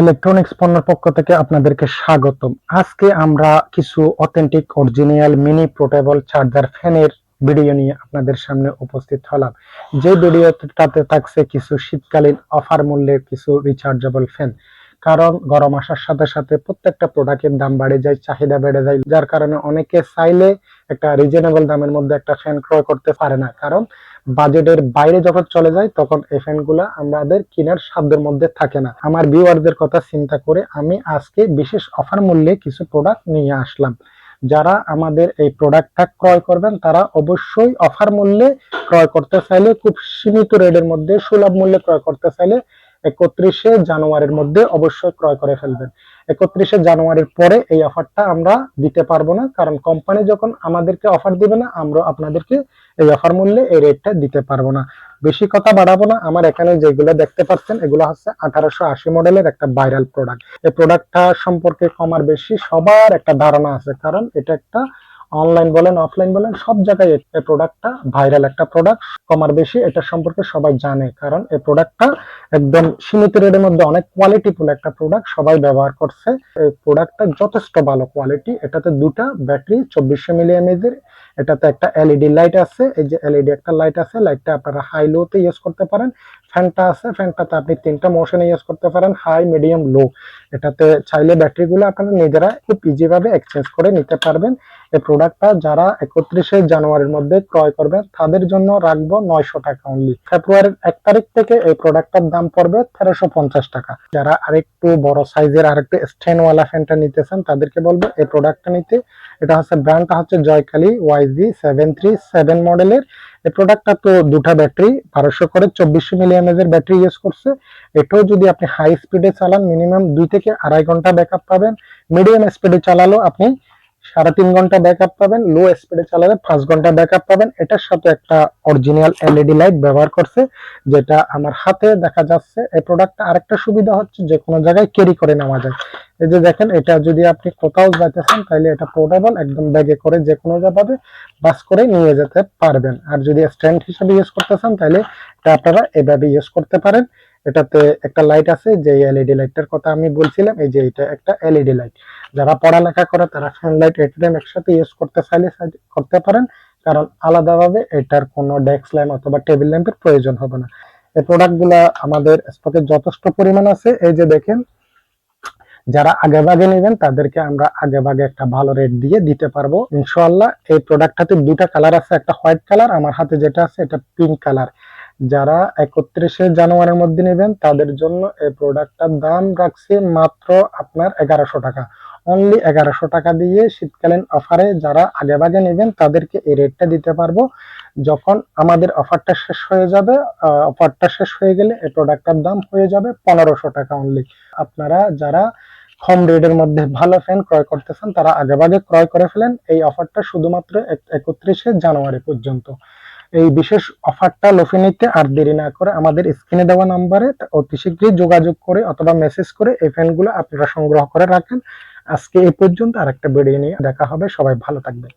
Electronics পণ্যের পক্ষ থেকে আপনাদেরকে স্বাগতম। আজকে আমরা কিছু authentic original mini portable charger ফ্যানের ভিডিও নিয়ে আপনাদের সামনে উপস্থিত হলাম। যে ভিডিওটাতে থাকছে কিছু শীতকালীন অফার মূল্যের কিছু রিচার্জেবল ফ্যান কারণ গরম আসার সাথে সাথে প্রত্যেকটা প্রোডাক্টের দাম বাড়ে যায়, চাহিদা বেড়ে যায়, যার কারণে অনেকে চাইলে একটা রিজনেবল দামের মধ্যে একটা ফ্যান ক্রয় করতে পারে না। কারণ বাজেটের বাইরে যখন চলে যায়, তখন এই ফ্যানগুলা আমাদের কেনার সাধ্যের মধ্যে থাকে না। আমার ভিউয়ারদের কথা চিন্তা করে আমি আজকে বিশেষ অফার মূল্যে কিছু প্রোডাক্ট নিয়ে আসলাম। যারা আমাদের এই প্রোডাক্টটা ক্রয় করবেন, তারা অবশ্যই অফার মূল্যে ক্রয় করতে চাইলে, খুব সীমিত রেটের মধ্যে, সুলভ মূল্যে ক্রয় করতে চাইলে একত্রিশে জানুয়ারির মধ্যে অবশ্যই ক্রয় করে ফেলবেন। একত্রিশে জানুয়ারির পরে এই অফারটা আমরা দিতে পারব না, কারণ কোম্পানি যখন আমাদেরকে অফার দিবে না আমরা আপনাদেরকে এই অফার মূল্যে এই রেটটা দিতে পারব না। বেশি কথা বাড়াবো না। আমার এখানে যেগুলো দেখতে পাচ্ছেন, এগুলো হচ্ছে আঠারোশো আশি মডেলের একটা ভাইরাল প্রোডাক্ট এই প্রোডাক্টটা সম্পর্কে কমার বেশি সবার একটা ধারণা আছে, কারণ এটা একটা অনলাইন বলেন অফলাইন বলেন, সব জায়গায় এই প্রোডাক্টটা ভাইরাল একটা প্রোডাক্ট কমার বেশি, এটা সম্পর্কে সবাই জানে। কারণ এই প্রোডাক্টটা একদম সীমিত রেটের মধ্যে অনেক কোয়ালিটিফুল একটা প্রোডাক্ট সবাই ব্যবহার করছে। এই প্রোডাক্টটা যথেষ্ট ভালো কোয়ালিটি এটাতে দুটা ব্যাটারি চব্বিশশো মিলি এমএজের এটাতে একটা এলইডি লাইট আছে, এই যে এলইডি একটা লাইট আছে লাইটটা আপনারা হাই লোতে ইউজ করতে পারেন। ফ্যানটা আছে, ফ্যানটাতে আপনি তিনটা মোশনে ইউজ করতে পারেন হাই মিডিয়াম লো এটাতে চাইলে ব্যাটারিগুলো আপনারা নিজেরা খুব ইজি ভাবে এক্সচেঞ্জ করে নিতে পারবেন। এই প্রোডাক্টটা যারা একত্রিশে জানুয়ারির মধ্যে ক্রয় করবেন, তাদের জন্য রাখব নয়শো টাকা অনলি ফেব্রুয়ারির এক তারিখ থেকে এই প্রোডাক্টটার দাম পড়বে তেরোশো পঞ্চাশ টাকা। যারা আরেকটু বড় সাইজের আরেকটু স্ট্যান্ডওয়ালা ফ্যানটা নিতেছেন তাদেরকে বলব এই প্রোডাক্টটা নিতে এটা হচ্ছে ব্র্যান্ডটা হচ্ছে Joykali YG seven three seven মডেলের এই প্রোডাক্টটা তো দুটা ব্যাটারি বারোশো করে চব্বিশশো মিলি ব্যাটারি ইউজ করছে। এটাও যদি আপনি হাই স্পিডে চালান মিনিমাম দুই থেকে আড়াই ঘণ্টা ব্যাকআপ পাবেন। মিডিয়াম স্পিডে চালালো আপনি সাড়ে তিন ঘণ্টা ব্যাকআপ পাবেন। লো স্পিডে চালালে পাঁচ ঘণ্টা ব্যাকআপ পাবেন। এটার সাথে একটা অরিজিনাল এলইডি লাইট ব্যবহার করছে, যেটা আমার হাতে দেখা যাচ্ছে। এই প্রোডাক্টটা আরেকটা সুবিধা হচ্ছে, যে কোনো জায়গায় ক্যারি করে নেওয়া যায়। এই যে দেখেন, এটা যদি আপনি কোথাও যাইতেছেন তাহলে এটা পোর্টেবল একদম ব্যাগে করে যে কোনো জায়গায় বাস করে নিয়ে যেতে পারবেন। আর যদি স্ট্যান্ড হিসেবে ইউজ করতে চান তাহলে এটা আপনারা এভাবে ইউজ করতে পারেন। এটাতে একটা লাইট আছে, যে এলইডি লাইটটার কথা আমি বলছিলাম, এই যে এটা একটা এলইডি লাইট যারা পড়ালেখা করে, তারা ফ্যান লাইট এটিএম একসাথে ইউজ করতে চাইলে করতে পারেন। কারণ আলাদাভাবে এটার কোনো ডেস্ক ল্যাম্প অথবা টেবিল ল্যাম্পের প্রয়োজন হবে না। এই প্রোডাক্টগুলো আমাদের স্টকে যথেষ্ট পরিমাণ আছে। এই যে দেখেন যারা আগে ভাগে নেবেন, তাদেরকে আমরা আগে ভাগে একটা ভালো রেট দিয়ে দিতে পারব। ইনশাল্লাহ এই প্রোডাক্টটাতে দুটা কালার আছে, একটা হোয়াইট কালার আমার হাতে যেটা আছে এটা পিঙ্ক কালার যারা একত্রিশে জানুয়ারির মধ্যে নেবেন, তাদের জন্য এই প্রোডাক্টটার দাম রাখছে মাত্র আপনার এগারোশো টাকা। অনলি এগারোশো টাকা দিয়ে শীতকালীন অফারে যারা আগে ভাগে নেবেন, তাদেরকে এই রেটটা দিতে পারব। যখন আমাদের অফারটা শেষ হয়ে যাবে অফারটা শেষ হয়ে গেলে এই প্রোডাক্টটার দাম হয়ে যাবে পনেরোশো টাকা অনলি আপনারা যারা কম রেডের মধ্যে ভালো ফ্যান ক্রয় করতেছেন, তারা আগেভাগে ক্রয় করে ফেলেন। এই অফারটা শুধুমাত্র একত্রিশে জানুয়ারি পর্যন্ত। এই বিশেষ অফারটা লোফে নিতে আর দেরি না করে আমাদের স্ক্রিনে দেওয়া নাম্বারে অতি শীঘ্রই যোগাযোগ করে অথবা মেসেজ করে এই ফ্যানগুলো আপনারা সংগ্রহ করে রাখেন। আজকে এই পর্যন্ত আর একটা ভিডিও নিয়ে দেখা হবে। সবাই ভালো থাকবেন।